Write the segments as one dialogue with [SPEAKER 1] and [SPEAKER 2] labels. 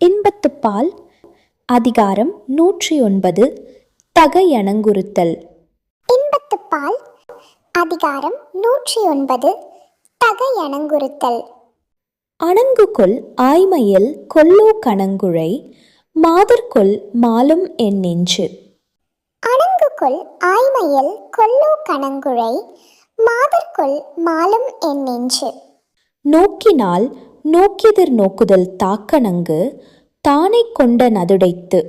[SPEAKER 1] இன்பத்துப்பால் அதிகாரம் நூற்றி ஒன்பது தகையணங்குறுத்தல்.
[SPEAKER 2] இன்பத்துப்பால் அதிகாரம் நூற்றி ஒன்பது தகையணங்குறுத்தல்.
[SPEAKER 1] அணங்குகொல் ஆய்மையில் கொல்லோ கணங்குழை மாதர்கொல் மாலும் என் நெஞ்சு.
[SPEAKER 2] அணங்குகொள் ஆய்மையில் கொல்லோ கணங்குழை மாதர்கொள் மாலும் என் நெஞ்சு.
[SPEAKER 1] நோக்கினால் நோக்கியதிர் நோக்குதல் தாக்கணங்கு தானை கொண்ட நதுடைத்து.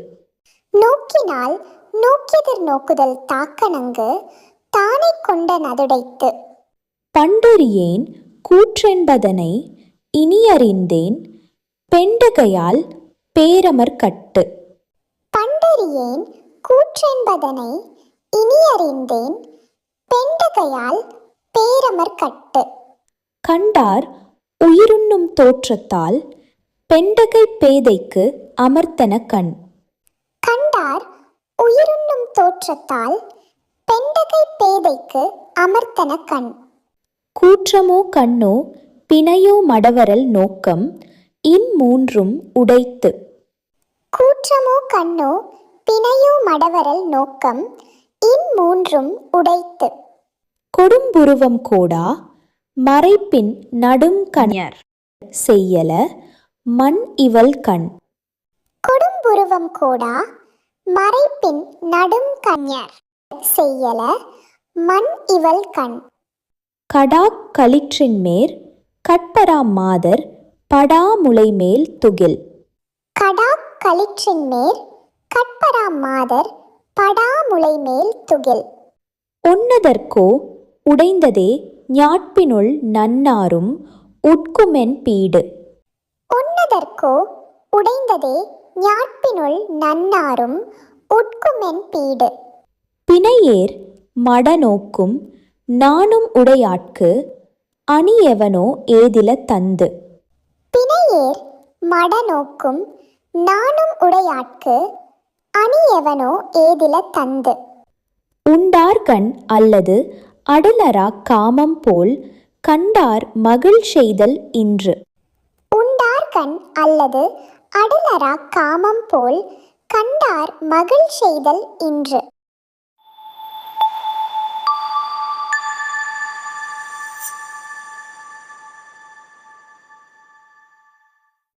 [SPEAKER 2] நோக்கினால் நோக்கியதிர் நோக்குதல் தாக்கணங்கு தானை கொண்ட நதுடைத்து.
[SPEAKER 1] பண்டறியேன் கூற்றென்பதனை இனியறிந்தேன் பெண்டகையால் பேரமர் கட்டு.
[SPEAKER 2] பண்டறியேன் கூற்றென்பதனை இனியறிந்தேன் பெண்டகையால் பேரமர் கட்டு.
[SPEAKER 1] கண்டார் உயிருண்ணும் தோற்றத்தால் பெண்டகை பேதைக்கு அமர்த்தன கண்.
[SPEAKER 2] கண்டார் உயிருண்ணும் தோற்றத்தால் பெண்டகை பேதைக்கு அமர்த்தன கண்.
[SPEAKER 1] கூற்றமோ கண்ணோ பிணையோ மடவரல் நோக்கம் இம்மூன்றும் உடைத்து.
[SPEAKER 2] கூற்றமோ கண்ணோ பிணையோ மடவரல் நோக்கம் இம்மூன்றும் உடைத்து.
[SPEAKER 1] கொடும்புருவம் கோடா மறைப்பின் நடும் கணியர். செய்யல மண் இவள் கண்.
[SPEAKER 2] கொடும்புருவம் கோடா மறைப்பின் நடும் கண்யர். செய்யல மண் இவள் கண்.
[SPEAKER 1] கடா களிற்றின் மேற் கட்பரா மாதர் படாமுலை மேல் துகில்.
[SPEAKER 2] கடா களிற்றின் மேற் கட்பரா மாதர் படாமுலை மேல் துகில்.
[SPEAKER 1] உன்னதற்கோ உடைந்ததே ஞாட்பினுள் நன்னாரும் உட்குமென் பீடு.
[SPEAKER 2] உன்னதற்கோ உடைந்ததே ஞாட்பினுள் நன்னாரும் உட்குமென் பீடு.
[SPEAKER 1] பிணையேர் மடநோக்கும் நானும் உடையாட்கு அணியவனோ ஏதில தந்து.
[SPEAKER 2] பிணையேர் மடநோக்கும் நானும் உடையாட்கு அணியவனோ ஏதில தந்து.
[SPEAKER 1] உண்டார்கண் அல்லது அடலரா காமம் போல் கண்டார் மகிழ் செய்தல் இன்று.
[SPEAKER 2] உண்டார்கண் அல்லது அடலரா காமம் போல் கண்டார் மகிழ் செய்தல் இன்று.